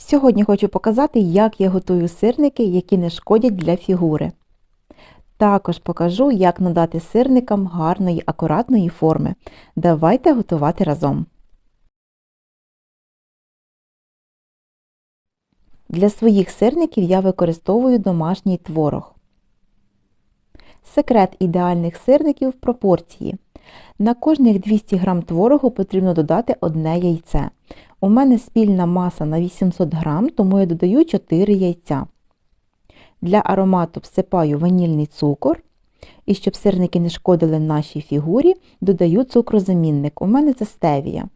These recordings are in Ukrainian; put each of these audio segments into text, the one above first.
Сьогодні хочу показати, як я готую сирники, які не шкодять для фігури. Також покажу, як надати сирникам гарної, акуратної форми. Давайте готувати разом. Для своїх сирників я використовую домашній творог. Секрет ідеальних сирників пропорції. На кожних 200 г творогу потрібно додати одне яйце. У мене спільна маса на 800 г, тому я додаю 4 яйця. Для аромату всипаю ванільний цукор. І щоб сирники не шкодили нашій фігурі, додаю цукрозамінник. У мене це стевія.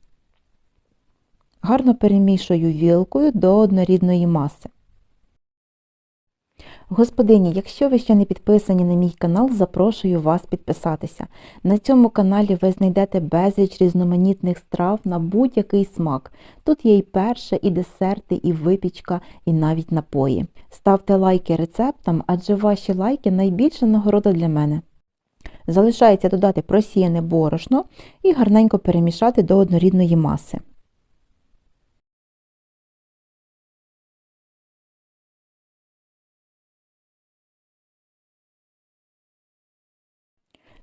Гарно перемішую вілкою до однорідної маси. Господині, якщо ви ще не підписані на мій канал, запрошую вас підписатися. На цьому каналі ви знайдете безліч різноманітних страв на будь-який смак. Тут є і перше, і десерти, і випічка, і навіть напої. Ставте лайки рецептам, адже ваші лайки найбільша нагорода для мене. Залишається додати просіяне борошно і гарненько перемішати до однорідної маси.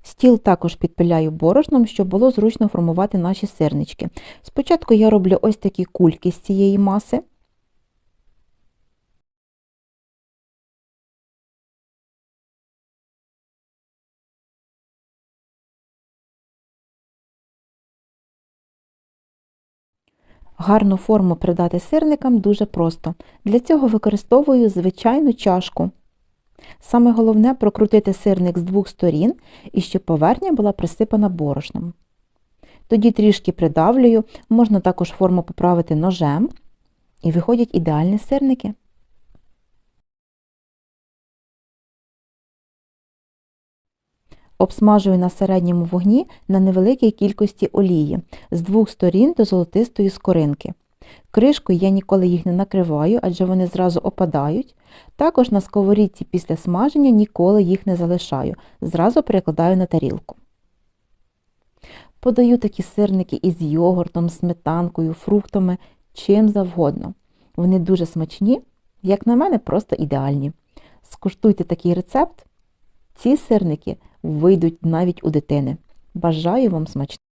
Стіл також підпиляю борошном, щоб було зручно формувати наші сирнички. Спочатку я роблю ось такі кульки з цієї маси. Гарну форму придати сирникам дуже просто. Для цього використовую звичайну чашку. Саме головне прокрутити сирник з двох сторін і щоб поверхня була присипана борошном. Тоді трішки придавлюю, можна також форму поправити ножем, і виходять ідеальні сирники. Обсмажую на середньому вогні на невеликій кількості олії з двох сторін до золотистої скоринки. Кришкою я ніколи їх не накриваю, адже вони зразу опадають. Також на сковорідці після смаження ніколи їх не залишаю, зразу перекладаю на тарілку. Подаю такі сирники із йогуртом, сметанкою, фруктами, чим завгодно. Вони дуже смачні, як на мене, просто ідеальні. Скуштуйте такий рецепт. Ці сирники вийдуть навіть у дитини. Бажаю вам смачного!